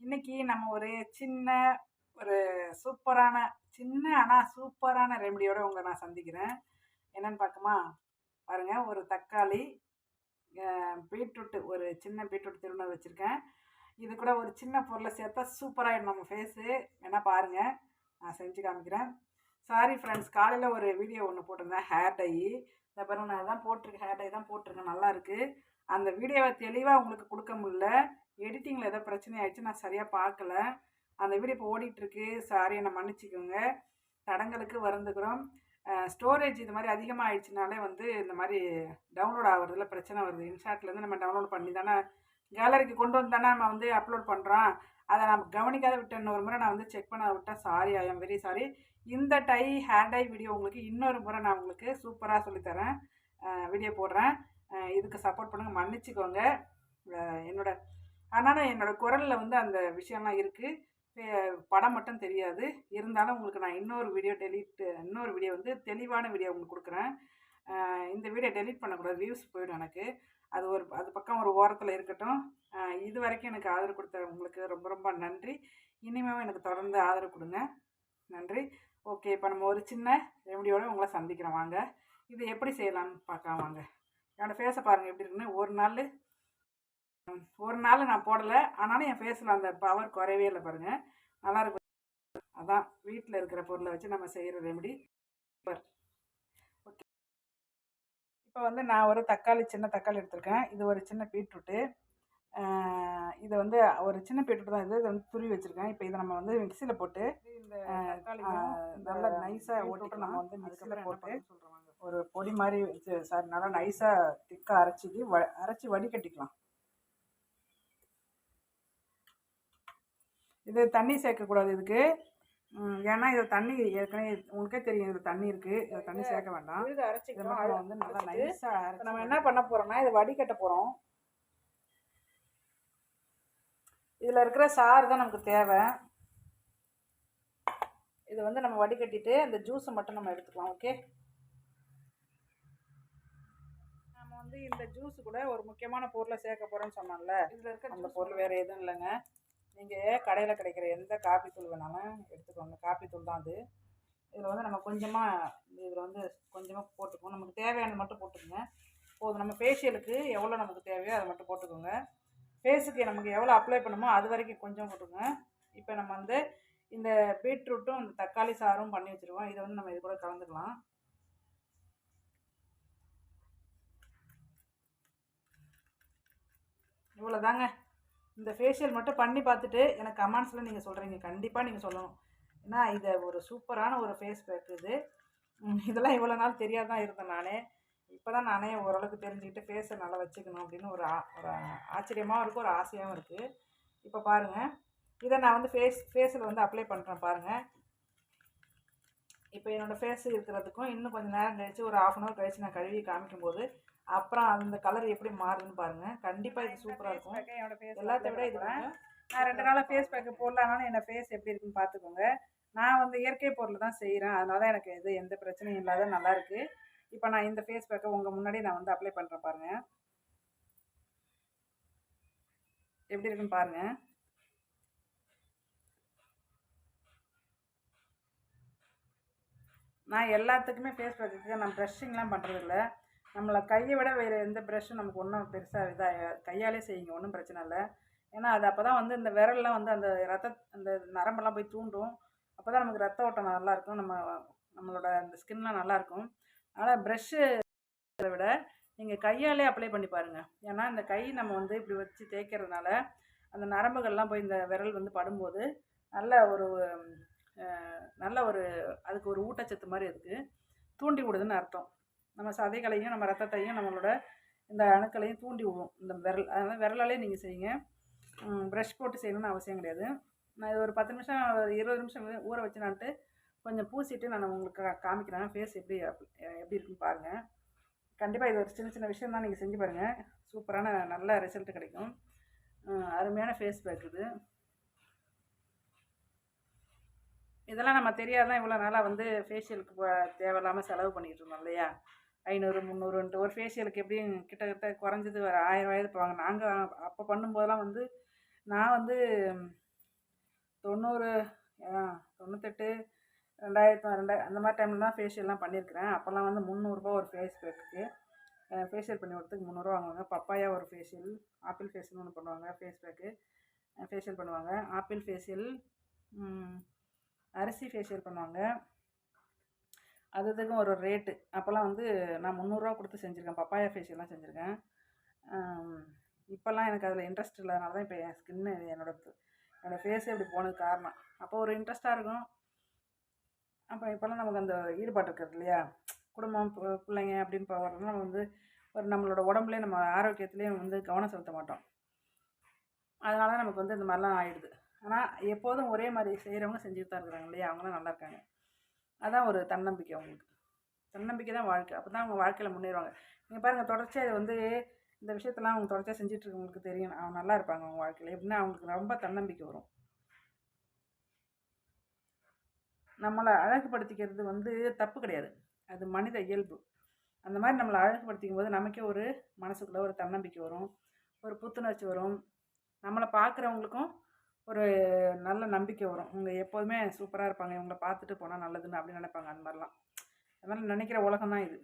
இன்னைக்கு நம்ம ஒரு சின்ன ஒரு சூப்பரான சின்ன ஆனால் சூப்பரான ரெமடியோட உங்களை நான் சந்திக்கிறேன். என்னன்னு பார்க்குமா? பாருங்க ஒரு தக்காளி பீட்ரூட்டு ஒரு சின்ன பீட்ரூட் திரும்ப வச்சுருக்கேன். இது கூட ஒரு சின்ன பொருளை சேர்த்தா சூப்பராகிடும் நம்ம ஃபேஸு வேணால் பாருங்க நான் செஞ்சு காமிக்கிறேன். சாரி ஃப்ரெண்ட்ஸ் காலையில் ஒரு வீடியோ ஒன்று போட்டிருந்தேன் ஹேர் டை இந்த பாருங்க நான் தான் போட்டிருக்கேன் ஹேர் டை தான் போட்டிருக்கேன் நல்லாயிருக்கு அந்த வீடியோவை தெளிவாக உங்களுக்கு கொடுக்க முடியல. எடிட்டிங்கில் ஏதோ பிரச்சனை ஆயிடுச்சு நான் சரியாக பார்க்கல. அந்த வீடியோ இப்போ ஓடிட்டுருக்கு. சாரி என்னை மன்னிச்சிக்கோங்க. தடங்களுக்கு வருந்துக்கிறோம் ஸ்டோரேஜ் இது மாதிரி அதிகமாக ஆயிடுச்சுனாலே வந்து இந்த மாதிரி டவுன்லோட் ஆகிறதுல பிரச்சனை வருது. இன்ஷாட்லேருந்து நம்ம டவுன்லோட் பண்ணி தானே கேலரிக்கு கொண்டு வந்து தானே நம்ம வந்து அப்லோட் பண்ணுறோம் அதை நம்ம கவனிக்காத விட்டேன். ஒரு முறை நான் வந்து செக் பண்ண விட்டேன். Sorry I am very sorry இந்த டை ஹேர் டை வீடியோ உங்களுக்கு இன்னொரு முறை நான் உங்களுக்கு சூப்பராக சொல்லித்தரேன். வீடியோ போடுறேன். இதுக்கு சப்போர்ட் பண்ணுங்கள் மன்னிச்சிக்கோங்க. என்னோட ஆனாலும் என்னோடய குரலில் வந்து அந்த விஷயம்லாம் இருக்குது படம் மட்டும் தெரியாது. இருந்தாலும் உங்களுக்கு நான் இன்னொரு வீடியோ டெலிட் இன்னொரு வீடியோ வந்து தெளிவான வீடியோ உங்களுக்கு கொடுக்குறேன். இந்த வீடியோ டெலீட் பண்ணக்கூடாது வியூஸ் போயிடும் எனக்கு. அது ஒரு அது பக்கம் ஒரு ஓரத்தில் இருக்கட்டும். இது வரைக்கும் எனக்கு ஆதரவு கொடுத்த உங்களுக்கு ரொம்ப ரொம்ப நன்றி. இனிமேவும் எனக்கு தொடர்ந்து ஆதரவு கொடுங்க. நன்றி. ஓகே இப்போ நம்ம ஒரு சின்ன ரெமடியோடு உங்களை சந்திக்கிறோம் வாங்க. இது எப்படி செய்யலாம்னு பார்க்கலாம் வாங்க. என்னோடய ஃபேஸை பாருங்கள் எப்படி இருக்குன்னு. ஒரு நாள் ஒரு நாள் நான் போடலை. ஆனாலும் என் ஃபேஸில் அந்த பவர் குறையவே இல்லை பாருங்கள் நல்லா இருக்கும். அதான் வீட்டில் இருக்கிற பொருளை வச்சு நம்ம செய்கிற ரெமடி ஓகே இப்போ வந்து நான் ஒரு தக்காளி சின்ன தக்காளி எடுத்திருக்கேன். இது ஒரு சின்ன பீட்ரூட்டு. இது வந்து ஒரு சின்ன பீட்ரூட் தான் இது. இது வந்து துருவி வச்சுருக்கேன். இப்போ இதை நம்ம வந்து மிக்சியில் போட்டு இந்த நல்லா நைஸாக ஓட்டிட்டு நம்ம வந்து மிக்சியில் போட்டு ஒரு பொடி மாதிரி சாரி நல்லா நைஸாக திக்காக அரைச்சிட்டு வ அரைச்சி வடிகட்டிக்கலாம். இது தண்ணி சேர்க்கக்கூடாது இதுக்கு. ஏன்னா இது தண்ணி ஏற்கனவே உங்களுக்கே தெரியும் இது தண்ணி இருக்குது இது தண்ணி சேர்க்க வேண்டாம். இதை நம்ம வந்து நல்லா நைஸாக நம்ம என்ன பண்ண போறோம்னா இதை வடிகட்ட போறோம். இதில் இருக்கிற சாறு தான் நமக்கு தேவை. இதை வந்து நம்ம வடிகட்டிட்டு அந்த ஜூஸை மட்டும் நம்ம எடுத்துக்கலாம் ஓகே நம்ம வந்து இந்த ஜூஸ் கூட ஒரு முக்கியமான பொருளை சேர்க்க போறோம்னு சொன்னோம்ல இதில் இருக்க அந்த பொருள் வேறு எதுவும் இல்லைங்க. நீங்கள் கடையில் கிடைக்கிற எந்த காப்பி தூள் வேணாலும் எடுத்துக்கோங்க. காப்பி தூள் தான் அது. இதில் வந்து நம்ம கொஞ்சமாக இதில் வந்து கொஞ்சமாக போட்டுக்குவோம். நமக்கு தேவையானது மட்டும் போட்டுக்கோங்க. போதும். நம்ம ஃபேஷியலுக்கு எவ்வளோ நமக்கு தேவையோ அதை மட்டும் போட்டுக்கோங்க. ஃபேஸுக்கு நமக்கு எவ்வளோ அப்ளை பண்ணுமோ அது வரைக்கும் கொஞ்சம் போட்டுக்கோங்க. இப்போ நம்ம வந்து இந்த பீட்ரூட்டும் இந்த தக்காளி சாரும் பண்ணி வச்சுருவோம் இதை வந்து நம்ம இது கூட கலந்துக்கலாம். இவ்வளோதாங்க இந்த ஃபேஷியல் மட்டும் பண்ணி பார்த்துட்டு எனக்கு கமெண்ட்ஸில் நீங்கள் சொல்கிறீங்க கண்டிப்பாக நீங்கள் சொல்லணும். ஏன்னா இதை ஒரு சூப்பரான ஒரு ஃபேஸ் பேக் இது. இதெல்லாம் இவ்வளோ நாள் தெரியாது தான் இருந்தேன் நானே. இப்போ தான் நானே ஓரளவுக்கு தெரிஞ்சுக்கிட்டு ஃபேஸை நல்லா வச்சுக்கணும் அப்படின்னு ஒரு ஆ ஒரு ஆச்சரியமாகவும் இருக்குது ஒரு ஆசையாகவும் இருக்குது இப்போ பாருங்கள் இதை நான் வந்து ஃபேஸ் ஃபேஸில் வந்து அப்ளை பண்ணுறேன் பாருங்கள் இப்போ என்னோடய ஃபேஸ் இருக்கிறதுக்கும் இன்னும் கொஞ்சம் நேரம் கழிச்சு ஒரு ஆஃப் அன் ஹவர் கழிச்சு நான் கழுவி காமிக்கும்போது அப்புறம் அந்த கலர் எப்படி மாறுதுன்னு பாருங்கள் கண்டிப்பாக இது சூப்பராக இருக்கும். எல்லாத்த விட இது நான் ரெண்டு நாளாக ஃபேஸ் பேக்கு போடலானாலும் என் ஃபேஸ் எப்படி இருக்குன்னு பார்த்துக்கோங்க நான் வந்து இயற்கை பொருள் தான் செய்கிறேன் அதனால தான் எனக்கு இது எந்த பிரச்சனையும் இல்லாத நல்லா இருக்கு. இப்போ நான் இந்த ஃபேஸ் பேக்கை உங்கள் முன்னாடி நான் வந்து அப்ளை பண்ணுறேன் பாருங்க. எப்படி இருக்குன்னு பாருங்க. நான் எல்லாத்துக்குமே ஃபேஸ் பேக்குக்கு நான் ப்ரெஷ்ஷிங்லாம் பண்ணுறதில்ல நம்மளை கையை விட வேறு எந்த ப்ரஷ்ஷும் நமக்கு ஒன்றும் பெருசாக இதாக கையாலே செய்யுங்க ஒன்றும் பிரச்சனை இல்லை. ஏன்னா அது அப்போ தான் வந்து இந்த விரல்லாம் வந்து அந்த ரத்த அந்த நரம்பெல்லாம் போய் தூண்டும். அப்போ தான் நமக்கு ரத்த ஓட்டம் நல்லாயிருக்கும் நம்ம நம்மளோட அந்த ஸ்கின்லாம் நல்லாயிருக்கும் அதனால் ப்ரெஷ்ஷு விட நீங்கள் கையாலே அப்ளை பண்ணி பாருங்கள் ஏன்னா இந்த கை நம்ம வந்து இப்படி வச்சு தேய்க்கிறதுனால அந்த நரம்புகள்லாம் போய் இந்த விரல் வந்து படும்போது நல்ல ஒரு நல்ல ஒரு அதுக்கு ஒரு ஊட்டச்சத்து மாதிரி அதுக்கு தூண்டி விடுதுன்னு அர்த்தம். நம்ம சதைகளையும் நம்ம ரத்தத்தையும் நம்மளோட இந்த அணுக்களையும் தூண்டி விடும் இந்த விரல் அதனால் விரலாலே நீங்கள் செய்யுங்க. ப்ரஷ் போட்டு செய்யணும்னு அவசியம் கிடையாது. நான் இது ஒரு பத்து நிமிஷம் இருபது நிமிஷம் ஊற வச்சுனான்ட்டு கொஞ்சம் பூசிட்டு நான் உங்களுக்கு காமிக்கிறேன். ஃபேஸ் எப்படி எப்படி இருக்குன்னு பாருங்கள் கண்டிப்பாக இது ஒரு சின்ன சின்ன விஷயம் தான். நீங்கள் செஞ்சு பாருங்கள் சூப்பரான நல்ல ரிசல்ட் கிடைக்கும். அருமையான ஃபேஸ் பேக் இது. இதெல்லாம் நம்ம தெரியாதான் இவ்வளோ நாளாக வந்து ஃபேஷியலுக்கு தேவையில்லாமல் செலவு பண்ணிகிட்டு இருந்தோம் இல்லையா? ஐநூறு முந்நூறுன்ட்டு. ஒரு ஃபேஷியலுக்கு எப்படியும் கிட்டத்தட்ட குறைஞ்சது ஒரு ஆயிரம் ரூபாய் போவாங்க நாங்கள் அப்போ பண்ணும்போதெல்லாம் வந்து நான் வந்து தொண்ணூறு தொண்ணூத்தெட்டு ரெண்டாயிரத்து ரெண்டாயிரம் அந்த மாதிரி டைமில் தான் ஃபேஷியல்லாம் பண்ணியிருக்கிறேன். அப்போல்லாம் வந்து முந்நூறுரூபா ஒரு ஃபேஸ் பேக்குக்கு ஃபேஷியல் பண்ணி வரத்துக்கு முந்நூறுரூவா வாங்குவாங்க. பப்பாயா ஒரு ஃபேஷியல் ஆப்பிள் ஃபேஷியல் ஒன்று பண்ணுவாங்க ஃபேஸ் பேக்கு ஃபேஷியல் பண்ணுவாங்க. ஆப்பிள் ஃபேஷியல் அரிசி ஃபேஷியல் பண்ணுவாங்க. அது இதுக்கும் ஒரு ரேட்டு அப்போல்லாம் வந்து நான் முந்நூறுரூவா கொடுத்து செஞ்சுருக்கேன். பப்பாயா ஃபேஷியல்லாம் செஞ்சுருக்கேன். இப்போல்லாம் எனக்கு அதில் இன்ட்ரெஸ்ட் இல்லாதனால தான் இப்போ என் ஸ்கின்னு என்னோட என்னோடய ஃபேஸே இப்படி போனதுக்கு காரணம். அப்போ ஒரு இன்ட்ரெஸ்ட்டாக இருக்கும். அப்போ இப்போல்லாம் நமக்கு அந்த ஈடுபாடு இருக்கிறது இல்லையா? குடும்பம் பு- பிள்ளைங்க அப்படின்னு போகிறதுனா நம்ம வந்து ஒரு நம்மளோட உடம்புலேயே நம்ம ஆரோக்கியத்துலேயே வந்து கவனம் செலுத்த மாட்டோம். அதனால தான் நமக்கு வந்து இந்த மாதிரிலாம் ஆயிடுது. ஆனால் எப்போதும் ஒரே மாதிரி செய்கிறவங்க செஞ்சுட்டு தான் இருக்கிறாங்க இல்லையா? அவங்களாம் நல்லா இருக்காங்க. அதான் ஒரு தன்னம்பிக்கை அவங்களுக்கு. தன்னம்பிக்கை தான் வாழ்க்கை. அப்போ தான் அவங்க வாழ்க்கையில் முன்னேறுவாங்க. நீங்கள் பாருங்கள் தொடர்ச்சியாக இது வந்து இந்த விஷயத்தெல்லாம் அவங்க தொடர்ச்சியாக செஞ்சுட்டு இருக்கவங்களுக்கு தெரியும். அவங்க நல்லா இருப்பாங்க அவங்க வாழ்க்கையில். எப்படின்னா அவங்களுக்கு ரொம்ப தன்னம்பிக்கை வரும். நம்மளை அழகுபடுத்திக்கிறது வந்து தப்பு கிடையாது. அது மனித இயல்பு. அந்த மாதிரி நம்மளை அழகுபடுத்திக்கும் போது நமக்கே ஒரு மனசுக்குள்ளே ஒரு தன்னம்பிக்கை வரும். ஒரு புத்துணர்ச்சி வரும். நம்மளை பார்க்குறவங்களுக்கும் ஒரு நல்ல நம்பிக்கை வரும். இவங்க எப்போதுமே சூப்பராக இருப்பாங்க. இவங்கள பார்த்துட்டு போனால் நல்லதுன்னு அப்படின்னு நினைப்பாங்க. அந்த மாதிரிலாம். அது மாதிரி நினைக்கிற உலகம் தான் இது.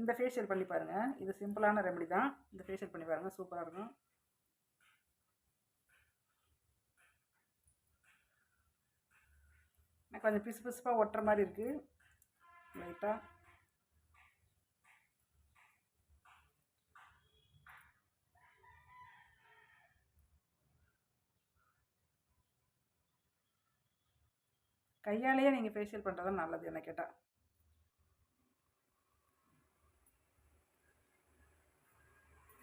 இந்த ஃபேஷியல் பண்ணி பாருங்கள் இது சிம்பிளான ரெமெடி தான். இந்த ஃபேஷியல் பண்ணி பாருங்கள் சூப்பராக இருக்கும். எனக்கு கொஞ்சம் பிசு பிசுப்பாக ஒட்டுற மாதிரி இருக்குது லைட்டாக கையாலேயே நீங்கள் ஃபேஷியல் பண்ணுறது தான் நல்லது என்ன கேட்டால்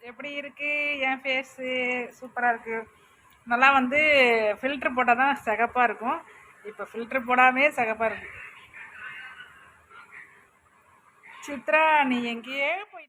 எப்படி இருக்குது என் ஃபேஸு சூப்பராக இருக்குது நல்லா வந்து ஃபில்ட்ரு போட்டால் தான் சிகப்பாக இருக்கும். இப்போ ஃபில்ட்ரு போடாமே சிகப்பாக இருக்கு. சித்ரா நீ எங்கேயே போய்